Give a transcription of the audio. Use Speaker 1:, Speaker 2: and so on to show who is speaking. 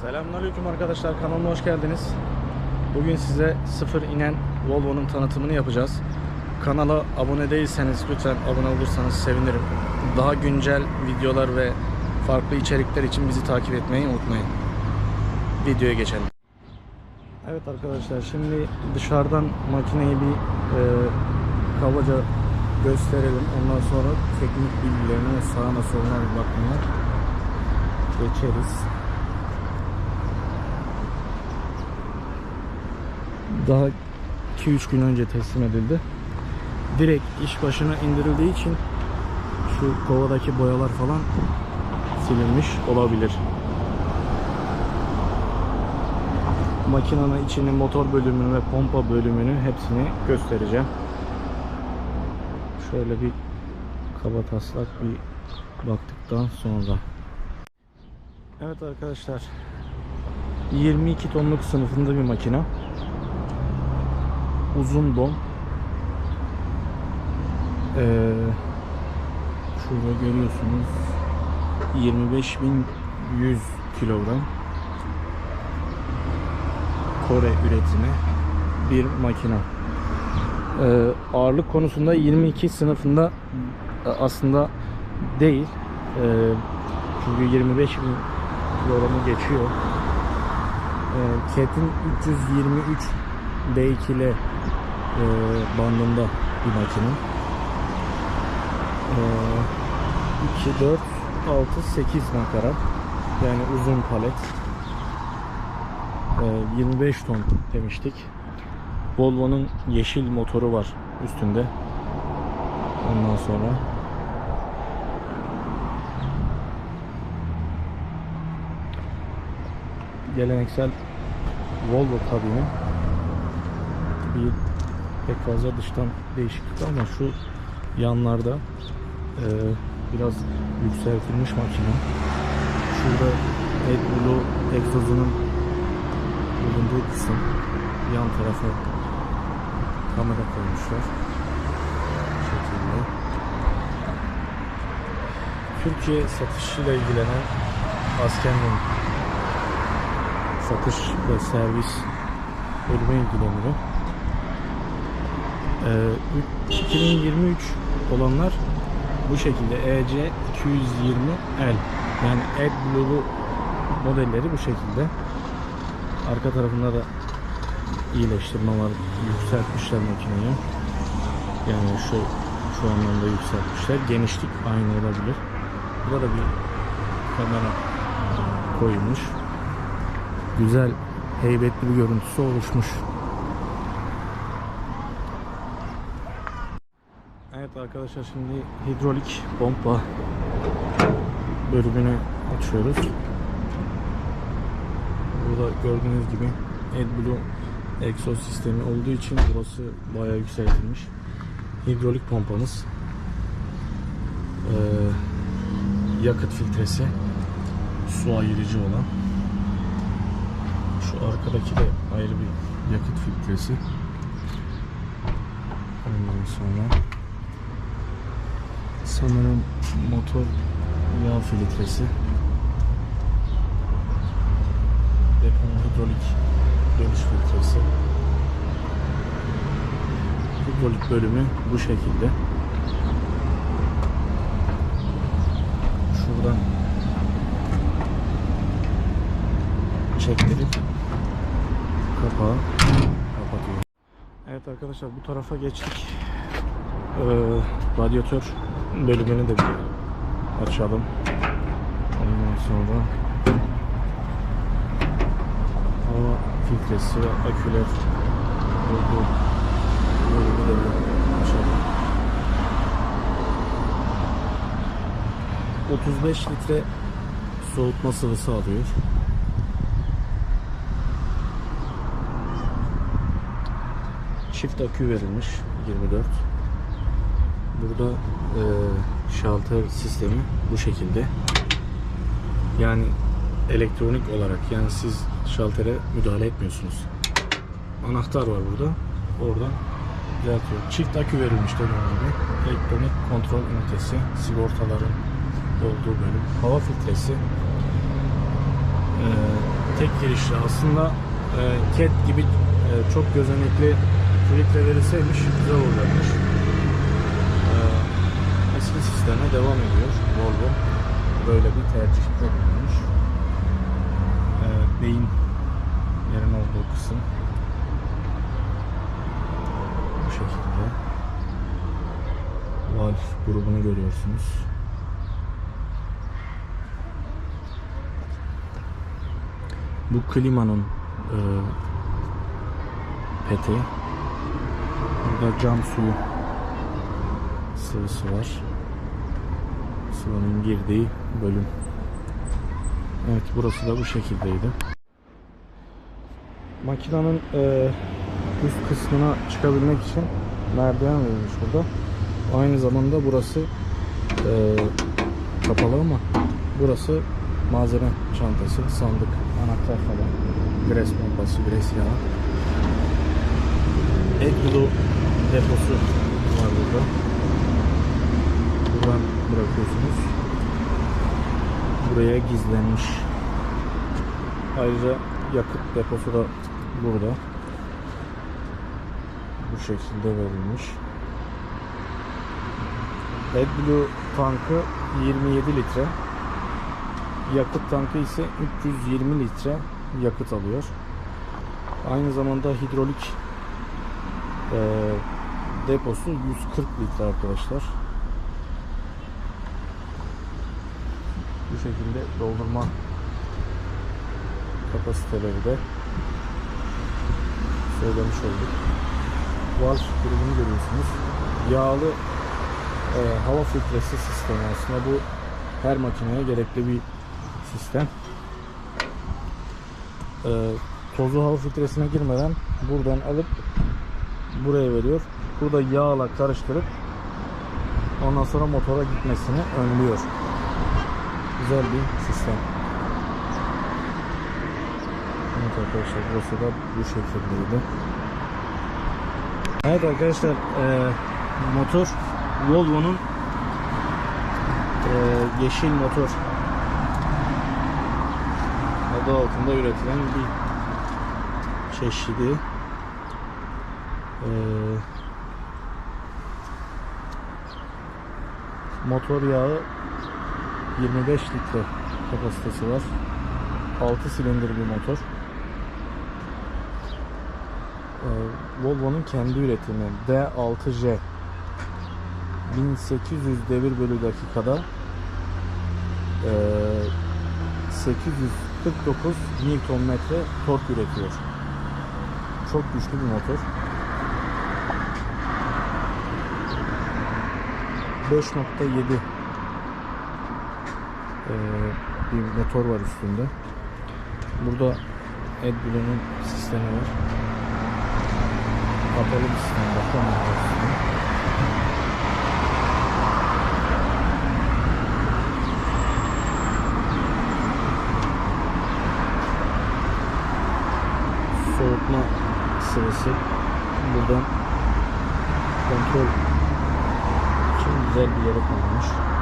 Speaker 1: Selamünaleyküm arkadaşlar kanalıma hoş geldiniz. Bugün size sıfır inen Volvo'nun tanıtımını yapacağız. Kanala abone değilseniz lütfen abone olursanız sevinirim. Daha güncel videolar ve farklı içerikler için bizi takip etmeyi unutmayın. Videoya geçelim. Evet arkadaşlar şimdi dışarıdan makineyi bir e, kabaca gösterelim. Ondan sonra teknik bilgilerine ve sağına soluna bir bakmaya geçeriz. Daha 2-3 gün önce teslim edildi. Direkt iş başına indirildiği için şu kovadaki boyalar falan silinmiş olabilir. Makinenin içini, motor bölümünü ve pompa bölümünü hepsini göstereceğim. Şöyle bir kaba taslak bir baktıktan sonra. Evet arkadaşlar 22 tonluk sınıfında bir makina. Uzun dom. Ee, şurada görüyorsunuz 25.100 kilogram Kore üretimi bir makina. Ee, ağırlık konusunda 22 sınıfında e, aslında değil. Ee, çünkü 25 bin kilogramı geçiyor. Ee, Cat'in 323 D2 ile e, bandında bir makine. Ee, 2, 4, 6, 8 nakarat. Yani uzun palet. Ee, 25 ton demiştik. Volvo'nun yeşil motoru var üstünde. Ondan sonra geleneksel Volvo kabini bir pek fazla dıştan değişiklik ama şu yanlarda e, biraz yükseltilmiş makine. Şurada AdBlue egzozunun bulunduğu kısım yan tarafa kamera koymuşlar. Bu şekilde. Türkiye satışıyla ilgilenen Asken'in satış ve servis bölümü ilgileniyor. Ee, 2023 olanlar bu şekilde EC 220L yani AdBlue modelleri bu şekilde. Arka tarafında da iyileştirme var. Yükseltmişler makineyi. Yani şu şu anlamda yükseltmişler. Genişlik aynı olabilir. Burada da bir kamera koyulmuş. Güzel, heybetli bir görüntüsü oluşmuş. Arkadaşlar şimdi hidrolik pompa bölümünü açıyoruz. Burada gördüğünüz gibi AdBlue egzoz sistemi olduğu için burası bayağı yükseltilmiş. Hidrolik pompamız. Ee, yakıt filtresi. Su ayırıcı olan. Şu arkadaki de ayrı bir yakıt filtresi. Ondan sonra sanırım motor yağ filtresi. Deponun hidrolik dönüş filtresi. Hidrolik bölümü bu şekilde. Şuradan çektirip kapağı kapatıyor. Evet arkadaşlar bu tarafa geçtik. Ee, radyatör bölümünü de bir açalım. Ondan sonra hava filtresi aküler olduğu bölümü de bir açalım. 35 litre soğutma sıvısı alıyor. Çift akü verilmiş 24. Burada e, şalter sistemi bu şekilde. Yani elektronik olarak yani siz şaltere müdahale etmiyorsunuz. Anahtar var burada. Oradan düzeltiyor. Çift akü verilmiş dediğim gibi. Elektronik kontrol ünitesi, sigortaların olduğu bölüm. Hava filtresi, e, tek girişli. Aslında e, cat gibi e, çok gözenekli filtre verilseymiş güzel olacakmış. Sisteme devam ediyor Volvo. Böyle bir tercihte bulunmuş. E, beyin yerin olduğu kısım. Bu şekilde. Valve grubunu görüyorsunuz. Bu klimanın e, peti. Burada cam suyu sıvısı var. Sıvının girdiği bölüm. Evet burası da bu şekildeydi. Makinenin e, üst kısmına çıkabilmek için merdiven verilmiş burada. Aynı zamanda burası e, kapalı ama burası malzeme çantası, sandık, anahtar falan, gres pompası, gres yağı. AdBlue deposu var burada. Buradan bırakıyorsunuz. Buraya gizlenmiş. Ayrıca yakıt deposu da burada. Bu şekilde verilmiş. AdBlue tankı 27 litre. Yakıt tankı ise 320 litre yakıt alıyor. Aynı zamanda hidrolik e, deposu 140 litre arkadaşlar. Şekilde doldurma kapasiteleri de söylemiş olduk. Valve grubunu görüyorsunuz. Yağlı e, hava filtresi sistemi aslında bu her makineye gerekli bir sistem. E, tozlu hava filtresine girmeden buradan alıp buraya veriyor. Burada yağla karıştırıp ondan sonra motora gitmesini önlüyor. Güzel bir sistem. Evet arkadaşlar burası da bu şekildeydi. Evet arkadaşlar e, motor Volvo'nun e, yeşil motor adı altında üretilen bir çeşidi. E, motor yağı 25 litre kapasitesi var. 6 silindir bir motor. Ee, Volvo'nun kendi üretimi D6J 1800 devir bölü dakikada ee, 849 Nm tork üretiyor. Çok güçlü bir motor. 5.7 ee, bir motor var üstünde. Burada AdBlue'nun sistemi var. Kapalı bir sistem. Sistemi. Soğutma sıvısı buradan kontrol için güzel bir yere konulmuş.